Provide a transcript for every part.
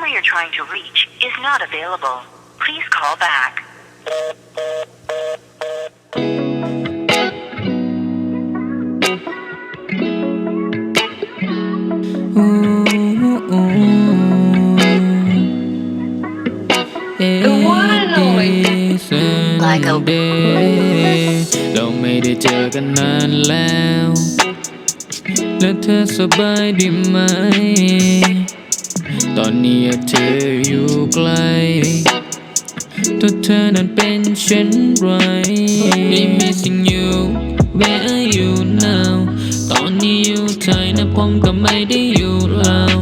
customer you're trying to reach is not available. Please call back. อู้อู้เอ Like a- เดเราไม่ได้เจอกันนานแล้ว แล้วเธอสบายดีไหม ตอนนี้เธออยู่ไกลตัวเธอนั้นเป็นเช่นไร Be missing you Where are you now ตอนนี้อยู่ไทยนะผมก็ไม่ได้อยู่ลาว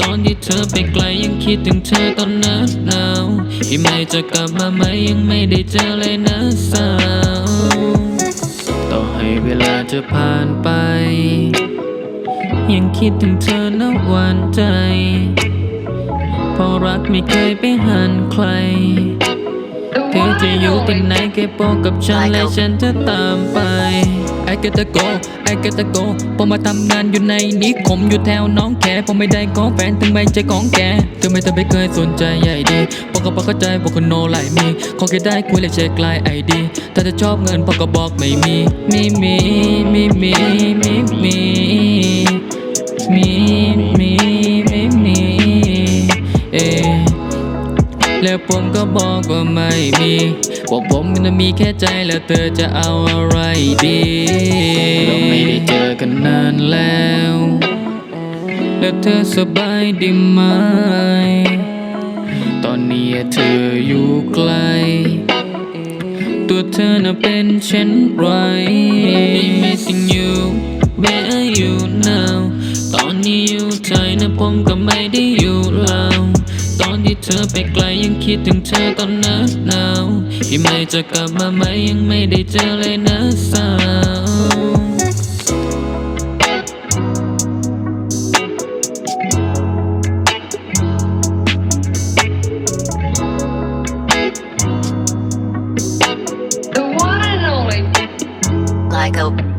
ตอนที่เธอไปไกลยังคิดถึงเธอตอนหนาวหนาวที่ไม่จะกลับมาไหมยังไม่ได้เจอเลยนะสาว ต่อให้เวลาจะผ่านไป ยังคิดถึงเธอนะหวานใจ พราะรักไม่เคยไปหันใคร เธอจะอยู่ที่ไหนแค่บอกกับฉันและฉันจะตามไป I gotta go I gotta go พอมาทำงานอยู่ในนี้คมอยู่แถวน้องแคผมไม่ได้ของแฟนถึงไม่ใจของแกเธอไม่ต้องไปเคยสนใจใหญ่ดีพอกกับอเข้าใจพอกคนโนไลมีขอแค่ได้คุยและเช็คไลน์ไอดีถ้าจะชอบเงินพอก็บอกไม่มีไม่มีไม่มีไม่มี แล้วผมก็บอกว่าไม่มีว่าผมนั้นมีแค่ใจแล้วเธอจะเอาอะไรดีเราไม่ได้เจอกันนานแล้ว แล้วเธอสบายดีไหม ตอนนี้เธออยู่ไกล ตัวเธอน่ะเป็นเช่นไร missing you Where are you now ตอนนี้อยู่ไทยนะผมก็ไม่ได้อยู่ เธอไปไกลยังคิดถึงเธอตอนหนาวหนาวที่ไม่จะกลับมาไหมยังไม่ได้เจอเลยนะสาว I go.